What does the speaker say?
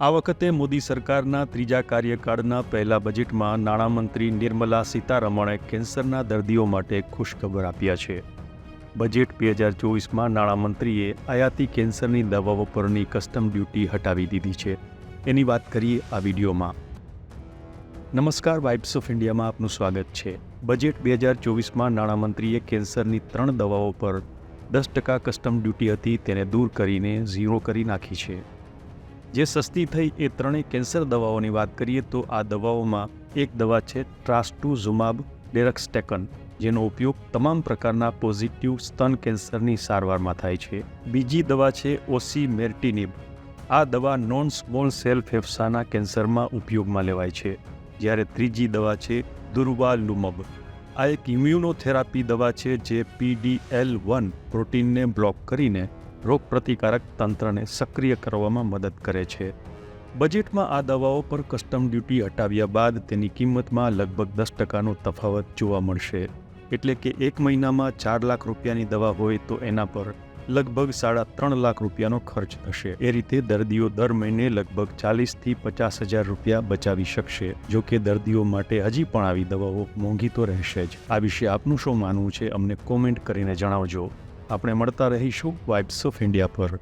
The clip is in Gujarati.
આ વખતે મોદી સરકારના ત્રીજા કાર્યકાળના પહેલા બજેટમાં નાણામંત્રી નિર્મલા સીતારમણે કેન્સરના દર્દીઓ માટે ખુશખબર આપ્યા છે. બજેટ બે હજાર ચોવીસમાં નાણામંત્રીએ આયાતી કેન્સરની દવાઓ પરની કસ્ટમ ડ્યુટી હટાવી દીધી છે. એની વાત કરીએ આ વિડીયોમાં. નમસ્કાર, વાઇબ્સ ઓફ ઇન્ડિયામાં આપનું સ્વાગત છે. બજેટ બે હજાર ચોવીસમાં નાણામંત્રીએ કેન્સરની ત્રણ દવાઓ પર દસ ટકા કસ્ટમ ડ્યુટી હતી તેને દૂર કરીને ઝીરો કરી નાખી છે. જે સસ્તી થઈ એ ત્રણેય કેન્સર દવાઓની વાત કરીએ તો આ દવાઓમાં એક દવા છે ટ્રાસ્ટુઝુમાબ ડેરક્સટેકન, જેનો ઉપયોગ તમામ પ્રકારના પોઝિટિવ સ્તન કેન્સરની સારવારમાં થાય છે. બીજી દવા છે ઓસી મેર્ટિનિબ આ દવા નોન સ્મોલ સેલ ફેફસાના કેન્સરમાં ઉપયોગમાં લેવાય છે, જ્યારે ત્રીજી દવા છે દુર્વાલુમબ. આ એક ઇમ્યુનોથેરાપી દવા છે જે પીડીએલ વન પ્રોટીનને બ્લોક કરીને રોગપ્રતિકારક તંત્રને સક્રિય કરવામાં મદદ કરે છે. બજેટમાં આ દવાઓ પર કસ્ટમ ડ્યુટી હટાવ્યા બાદ તેની કિંમતમાં લગભગ દસ ટકાનો તફાવત જોવા મળશે. એટલે કે એક મહિનામાં ચાર લાખ રૂપિયાની દવા હોય તો એના પર લગભગ સાડા ત્રણ લાખ રૂપિયાનો ખર્ચ થશે. એ રીતે દર્દીઓ દર મહિને લગભગ ચાલીસથી પચાસ હજાર રૂપિયા બચાવી શકશે, જો કે દર્દીઓ માટે હજી પણ આવી દવાઓ મોંઘી તો રહેશે જ. આ વિશે આપનું શું માનવું છે, અમને કોમેન્ટ કરીને જણાવજો. આપણે મળતા રહીશું વાઇબ્સ ઓફ ઇન્ડિયા પર.